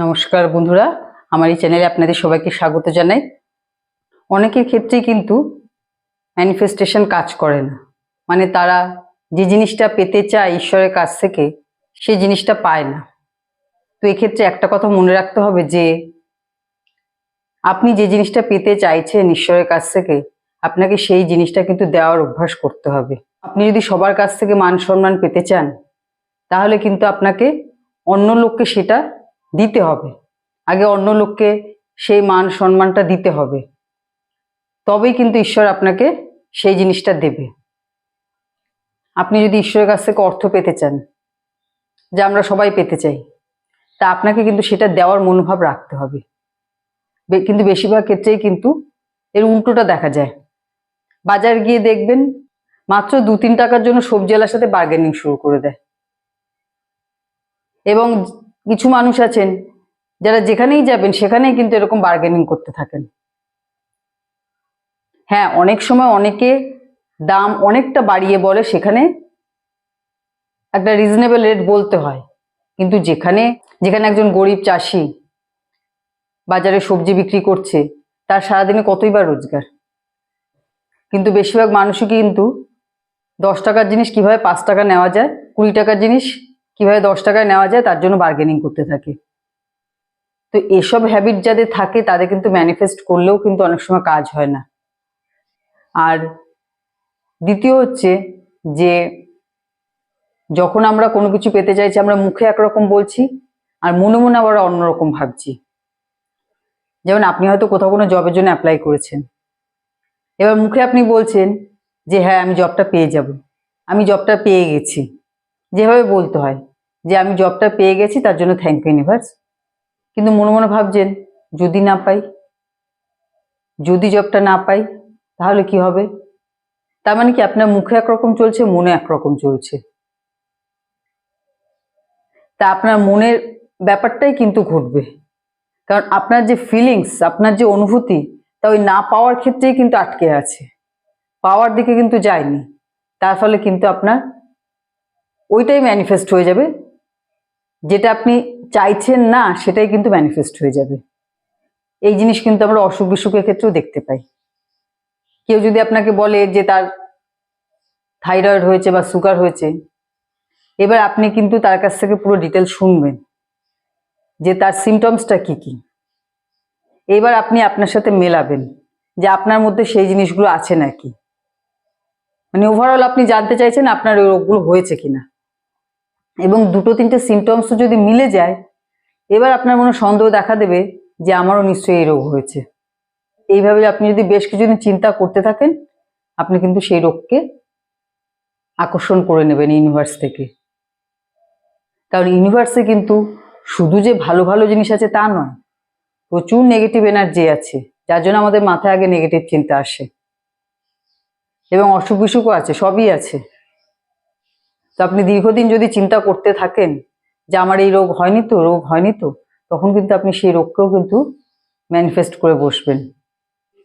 নমস্কার বন্ধুরা, আমার এই চ্যানেলে আপনাদের সবাইকে স্বাগত জানাই। অনেকের ক্ষেত্রেই কিন্তু ম্যানিফেস্টেশন কাজ করে না। মানে তারা যে জিনিসটা পেতে চায় ঈশ্বরের কাছ থেকে সেই জিনিসটা পায় না। তো এক্ষেত্রে একটা কথা মনে রাখতে হবে যে, আপনি যে জিনিসটা পেতে চাইছেন ঈশ্বরের কাছ থেকে, আপনাকে সেই জিনিসটা কিন্তু দেওয়ার অভ্যাস করতে হবে। আপনি যদি সবার কাছ থেকে মান সম্মান পেতে চান, তাহলে কিন্তু আপনাকে অন্য লোককে সেটা দিতে হবে। আগে অন্য লোককে সেই মান সম্মানটা দিতে হবে। তবেই কিন্তু ঈশ্বর আপনাকে সেই জিনিসটা দেবে। আপনি যদি ঈশ্বরের কাছ থেকে অর্থ পেতে চান, যা আমরা সবাই পেতে চাই, তা আপনাকে কিন্তু সেটা দেওয়ার মনোভাব রাখতে হবে। কিন্তু বেশিরভাগ ক্ষেত্রেই কিন্তু এর উল্টোটা দেখা যায়। বাজার গিয়ে দেখবেন, মাত্র দু তিন টাকার জন্য সবজিওয়ালার সাথে বার্গেনিং শুরু করে দেয়। এবং কিছু মানুষ আছেন, যারা যেখানেই যাবেন, সেখানেই কিন্তু এরকম বার্গেনিং করতে থাকেন। হ্যাঁ অনেক সময় অনেকে দাম অনেকটা বাড়িয়ে বলে, সেখানে একটা রিজনেবল রেট বলতে হয়। কিন্তু যেখানে যেখানে একজন গরিব চাষি বাজারে সবজি বিক্রি করছে, তার সারাদিনে কতই বা রোজগার? কিন্তু বেশিরভাগ মানুষই কিন্তু দশ টাকার জিনিস কীভাবে পাঁচ টাকা নেওয়া যায়, কুড়ি টাকার জিনিস কীভাবে দশ টাকায় নেওয়া যায়, তার জন্য বার্গেনিং করতে থাকে। তো এসব হ্যাবিট যাদের থাকে, তাদের কিন্তু ম্যানিফেস্ট করলেও কিন্তু অনেক সময় কাজ হয় না। আর দ্বিতীয় হচ্ছে যে, যখন আমরা কোনো কিছু পেতে চাইছি, আমরা মুখে একরকম বলছি, আর মনে মনে আবার অন্যরকম ভাবছি। যেমন আপনি হয়তো কোথাও কোনো জবের জন্য অ্যাপ্লাই করেছেন। এবার মুখে আপনি বলছেন যে হ্যাঁ আমি জবটা পেয়ে যাব। আমি জবটা পেয়ে গেছি। যেভাবে বলতে হয়। যে আমি জবটা পেয়ে গেছি, তার জন্য থ্যাংক ইউ ইউনিভার্স কিন্তু মনে মনে ভাবছেন, যদি না পাই, যদি জবটা না পাই, তাহলে কি হবে? তার মানে কি আপনার মুখে একরকম চলছে, মনে একরকম চলছে। তা আপনার মনের ব্যাপারটাই কিন্তু ঘটবে। কারণ আপনার যে ফিলিংস আপনার যে অনুভূতি, তা ওই না পাওয়ার ক্ষেত্রেই কিন্তু আটকে আছে। পাওয়ার দিকে কিন্তু যায়নি। তার ফলে কিন্তু আপনার ওইটাই ম্যানিফেস্ট হয়ে যাবে। যেটা আপনি চাইছেন না, সেটাই কিন্তু ম্যানিফেস্ট হয়ে যাবে। এই জিনিস কিন্তু আমরা অসুখ বিসুখের ক্ষেত্রেও দেখতে পাই। কেউ যদি আপনাকে বলে যে তার থাইরয়েড হয়েছে বা সুগার হয়েছে, এবার আপনি কিন্তু তার কাছ থেকে পুরো ডিটেল শুনবেন যে তার সিমটমসটা কি কি। এবার আপনি আপনার সাথে মেলাবেন যে আপনার মধ্যে সেই জিনিসগুলো আছে নাকি। মানে ওভারঅল আপনি জানতে চাইছেন আপনার রোগগুলো হয়েছে কিনা। এবং দুটো তিনটে সিমটমস যদি মিলে যায়, এবার আপনার মনে সন্দেহ দেখা দেবে যে আমারও নিশ্চয়ই এই রোগ হয়েছে। এইভাবে আপনি যদি বেশ কিছুদিন চিন্তা করতে থাকেন, আপনি কিন্তু সেই রোগকে আকর্ষণ করে নেবেন ইউনিভার্স থেকে। কারণ ইউনিভার্সে কিন্তু শুধু যে ভালো ভালো জিনিস আছে তা নয়, প্রচুর নেগেটিভ এনার্জি আছে, যার জন্য আমাদের মাথায় আগে নেগেটিভ চিন্তা আসে। এবং অসুখ বিসুখও আছে, সবই আছে। তো আপনি দীর্ঘদিন যদি চিন্তা করতে থাকেন যে আমার এই রোগ হয়নি তো, রোগ হয়নি তো, তখন কিন্তু আপনি সেই রোগকেও কিন্তু ম্যানিফেস্ট করে বসবেন।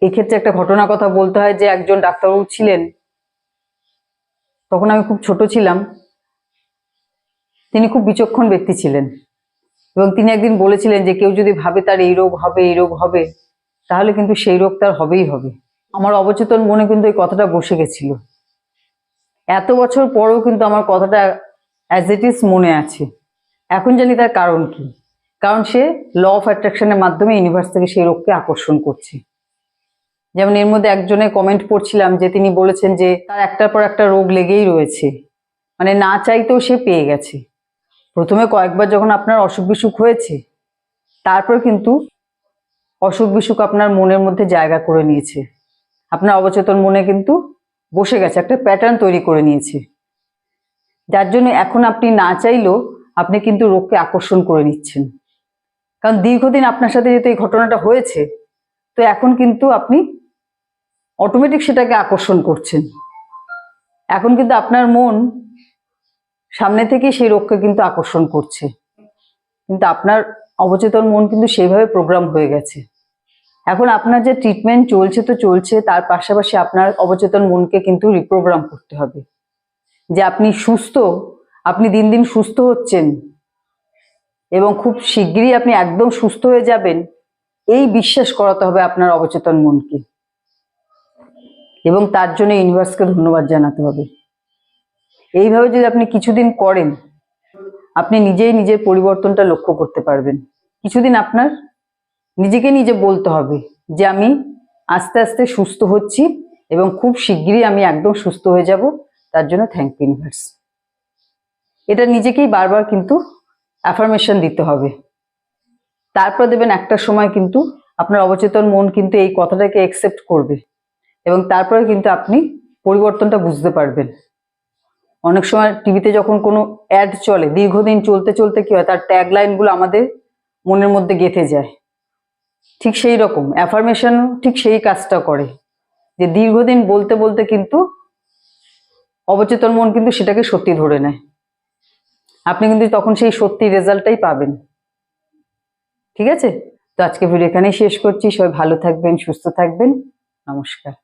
এক্ষেত্রে একটা ঘটনা কথা বলতে হয় যে একজন ডাক্তারবাবু ছিলেন, তখন আমি খুব ছোট ছিলাম, তিনি খুব বিচক্ষণ ব্যক্তি ছিলেন এবং তিনি একদিন বলেছিলেন যে কেউ যদি ভাবে তার এই রোগ হবে, এই রোগ হবে, তাহলে কিন্তু সেই রোগ তার হবেই হবে। আমার অবচেতন মনে কিন্তু এই কথাটা বসে গেছিল। এত বছর পরেও কিন্তু আমার কথাটা অ্যাজ ইট ইজ মনে আছে। এখন জানি তার কারণ কি। কারণ সে ল অফ অ্যাট্রাকশনের মাধ্যমে ইউনিভার্স থেকে সেই রোগকে আকর্ষণ করছে। যেমন এর মধ্যে একজনের কমেন্ট পড়ছিলাম যে তিনি বলেছেন যে তার একটার পর একটা রোগ লেগেই রয়েছে। মানে না চাইতেও সে পেয়ে গেছে। প্রথমে কয়েকবার যখন আপনার অসুখ বিসুখ হয়েছে, তারপর কিন্তু অসুখ বিসুখ আপনার মনের মধ্যে জায়গা করে নিয়েছে। আপনার অবচেতন মনে কিন্তু বসে গেছে, একটা প্যাটার্ন তৈরি করে নিয়েছে। যার জন্য এখন আপনি না চাইলেও আপনি কিন্তু রোগকে আকর্ষণ করে নিচ্ছেন। কারণ দীর্ঘদিন আপনার সাথে যেহেতু এই ঘটনাটা হয়েছে, তো এখন কিন্তু আপনি অটোমেটিক সেটাকে আকর্ষণ করছেন। এখন কিন্তু আপনার মন সামনে থেকে সেই রোগকে কিন্তু আকর্ষণ করছে। কিন্তু আপনার অবচেতন মন কিন্তু সেইভাবে প্রোগ্রাম হয়ে গেছে। এখন আপনার যে ট্রিটমেন্ট চলছে তো চলছে, তার পাশাপাশি আপনার অবচেতন মনকে কিন্তু রিপ্রোগ্রাম করতে হবে। যে আপনি সুস্থ, আপনি দিন দিন সুস্থ হচ্ছেন এবং খুব শিগগিরই আপনি একদম সুস্থ হয়ে যাবেন, এই বিশ্বাস করাতে হবে আপনার অবচেতন মনকে। এবং তার জন্য ইউনিভার্সকে ধন্যবাদ জানাতে হবে। এইভাবে যদি আপনি কিছুদিন করেন, আপনি নিজেই নিজের পরিবর্তনটা লক্ষ্য করতে পারবেন। কিছুদিন আপনার নিজেকে নিজে বলতে হবে যে আমি আস্তে আস্তে সুস্থ হচ্ছি এবং খুব শিগগিরই আমি একদম সুস্থ হয়ে যাব। তার জন্য থ্যাংক ইউ ইউনিভার্স এটা নিজেকেই বারবার কিন্তু অ্যাফার্মেশন দিতে হবে। তারপর দেবেন একটা সময় কিন্তু আপনার অবচেতন মন কিন্তু এই কথাটাকে অ্যাকসেপ্ট করবে এবং তারপরে কিন্তু আপনি পরিবর্তনটা বুঝতে পারবেন। অনেক সময় টিভিতে যখন কোনো অ্যাড চলে, দীর্ঘদিন চলতে চলতে কি হয়, তার ট্যাগ লাইনগুলো আমাদের মনের মধ্যে গেঁথে যায়। ঠিক সেই রকম। অ্যাফার্মেশন ঠিক সেই কাজটা করে। যে দীর্ঘদিন বলতে বলতে কিন্তু অবচেতন মন কিন্তু সেটাকে সত্যি ধরে নেয়। আপনি কিন্তু তখন সেই সত্যি রেজাল্টটাই পাবেন। ঠিক আছে? তো আজকে ভিডিও এখানেই শেষ করছি। সবাই ভালো থাকবেন, সুস্থ থাকবেন। নমস্কার।